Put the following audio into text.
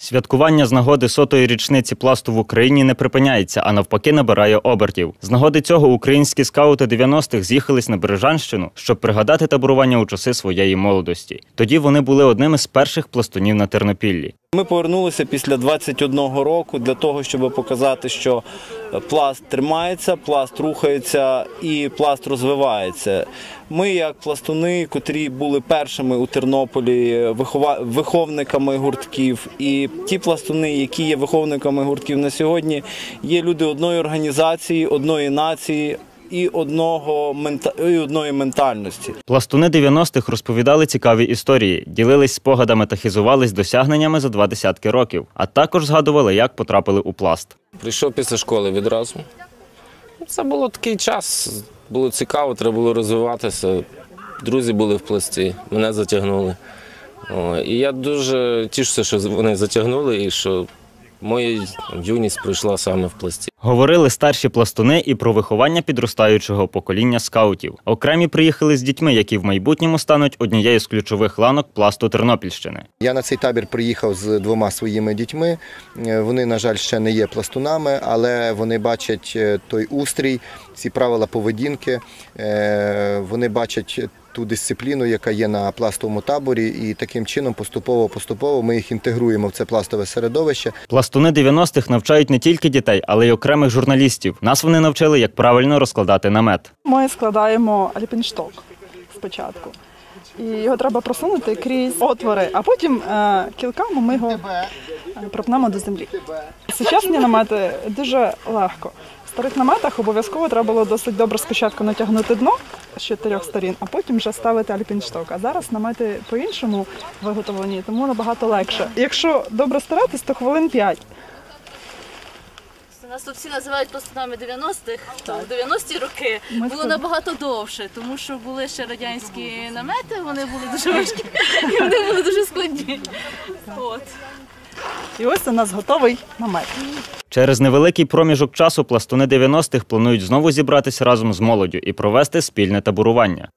Святкування з нагоди сотої річниці пласту в Україні не припиняється, а навпаки набирає обертів. З нагоди цього українські скаути 90-х з'їхались на Бережанщину, щоб пригадати таборування у часи своєї молодості. Тоді вони були одними з перших пластунів на Тернопіллі. Ми повернулися після 21 року для того, щоб показати, що пласт тримається, пласт рухається і пласт розвивається. Ми, як пластуни, котрі були першими у Тернополі виховниками гуртків, і ті пластуни, які є виховниками гуртків на сьогодні, є люди одної організації, одної нації і одного і одної ментальності. Пластуни 90-х розповідали цікаві історії, ділились спогадами та хизувались досягненнями за два десятки років, а також згадували, як потрапили у пласт. Прийшов після школи відразу. Це було такий час, було цікаво, треба було розвиватися. Друзі були в пласті, мене затягнули. О, і я дуже тішуся, що вони затягнули і що моя юність пройшла саме в пласті. Говорили старші пластуни і про виховання підростаючого покоління скаутів. Окремі приїхали з дітьми, які в майбутньому стануть однією з ключових ланок пласту Тернопільщини. Я на цей табір приїхав з двома своїми дітьми. Е, Вони, на жаль, ще не є пластунами, але вони бачать е, той устрій, ці правила поведінки. Е, Вони бачать ту дисципліну, яка є на пластовому таборі, і таким чином поступово-поступово ми їх інтегруємо в це пластове середовище. Пластуни 90-х навчають не тільки дітей, але й окремих журналістів. Нас вони навчили, як правильно розкладати намет. Ми складаємо альпіншток спочатку. І його треба просунути крізь отвори, а потім е, кілками ми його е, пропнемо до землі. Сучасні намети дуже легко. В старих наметах обов'язково треба було досить добре спочатку натягнути дно з чотирьох сторін, а потім вже ставити альпіншток. А зараз намети по-іншому виготовлені, тому набагато легше. Якщо добре старатись, то хвилин 5. Нас тут всі називають пластунами 90-х, то в 90-ті роки було набагато довше, тому що були ще радянські намети, вони були дуже важкі і вони були дуже складні. От. І ось у нас готовий намет. Через невеликий проміжок часу пластуни 90-х планують знову зібратися разом з молоддю і провести спільне таборування.